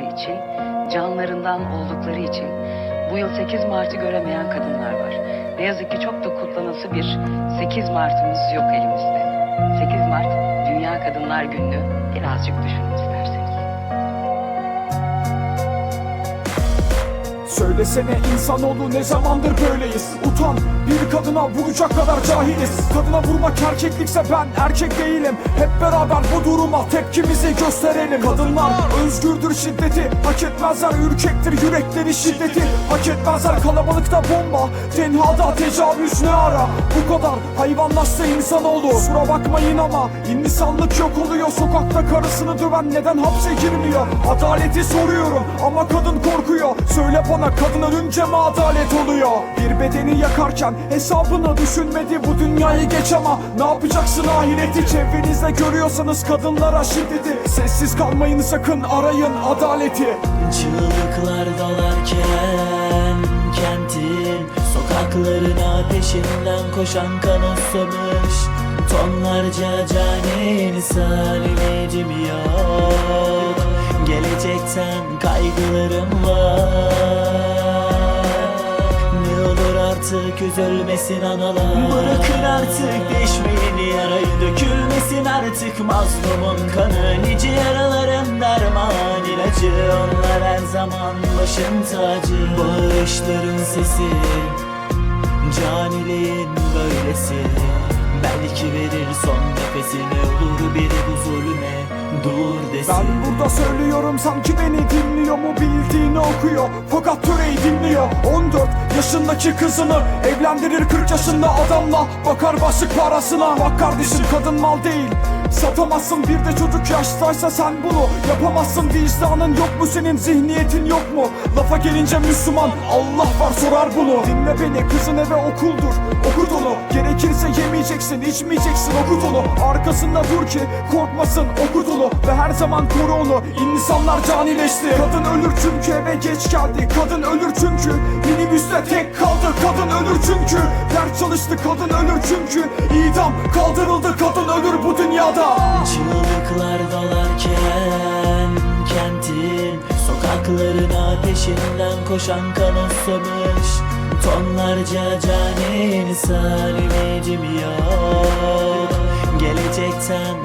için, canlarından oldukları için bu yıl 8 Mart'ı göremeyen kadınlar var. Ne yazık ki çok da kutlanası bir 8 Mart'ımız yok elimizde. 8 Mart Dünya Kadınlar Günü birazcık düşünün isterseniz. Söylesene insanoğlu ne zamandır böyleyiz? Utan bir kadına vuracak kadar cahiliz. Kadına vurmak erkeklikse ben erkek değilim. Hep beraber bu duruma tepkimizi gösterelim. Kadınlar özgürdür şiddeti Hak etmezler ürkektir yürekleri şiddeti. Hak etmezler kalabalıkta bomba Tenhada tecavüz ne ara? Bu kadar hayvanlaştı insanoğlu. Kusura bakmayın ama insanlık yok oluyor. Sokakta karısını döven neden hapse girmiyor? Adaleti soruyorum ama kadın korkuyor. Söyle bana kadın ölünce adalet oluyor. Bir bedeni yakarken hesabını düşünmedi Bu dünyayı geç ama ne yapacaksın ahireti? Çevrenizde görüyorsanız kadınlara şiddeti Sessiz kalmayın sakın arayın adaleti. Çığlıklar dolarken kentin Sokaklarına peşinden koşan kan susamış Tonlarca cani insan ilacım yok. Gelecekten kaygılarım var artık üzülmesin analar. Bırakın artık deşmeyin yarayı Dökülmesin artık mazlumun kanı. Nice yaraların derman ilacı Onlar her zaman başın tacı Bağışların sesi Canileyin böylesi. Belki verir son nefesini Olur biri bu zulüme dur desin. Ben burada söylüyorum sanki beni dinliyor mu bildiğini okuyor. Fakat 14 yaşındaki kızını evlendirir 40 yaşında adamla Bakar başlık parasına. Bak kardeşim kadın mal değil Satamazsın bir de çocuk yaştaysa sen bunu Yapamazsın. Vicdanın yok mu senin zihniyetin yok mu? Lafa gelince Müslüman Allah var sorar bunu. Dinle beni kızın eve okuldur Okut onu. Gerekirse yemeyeceksin içmeyeceksin okut onu. Arkasında dur ki korkmasın okut onu. Ve her zaman koru onu İnsanlar canileşti. Kadın ölür çünkü eve geç geldi. Kadın ölür çünkü minibüste tek kaldı. Kadın ölür çünkü ders çalıştı Kadın ölür çünkü idam kaldırıldı. Kadın ölür bu dünyada Çığlıklar dolarken kentin Sokaklarına peşinden koşan kan susamış Tonlarca cani insan ilacım yok Gelecekten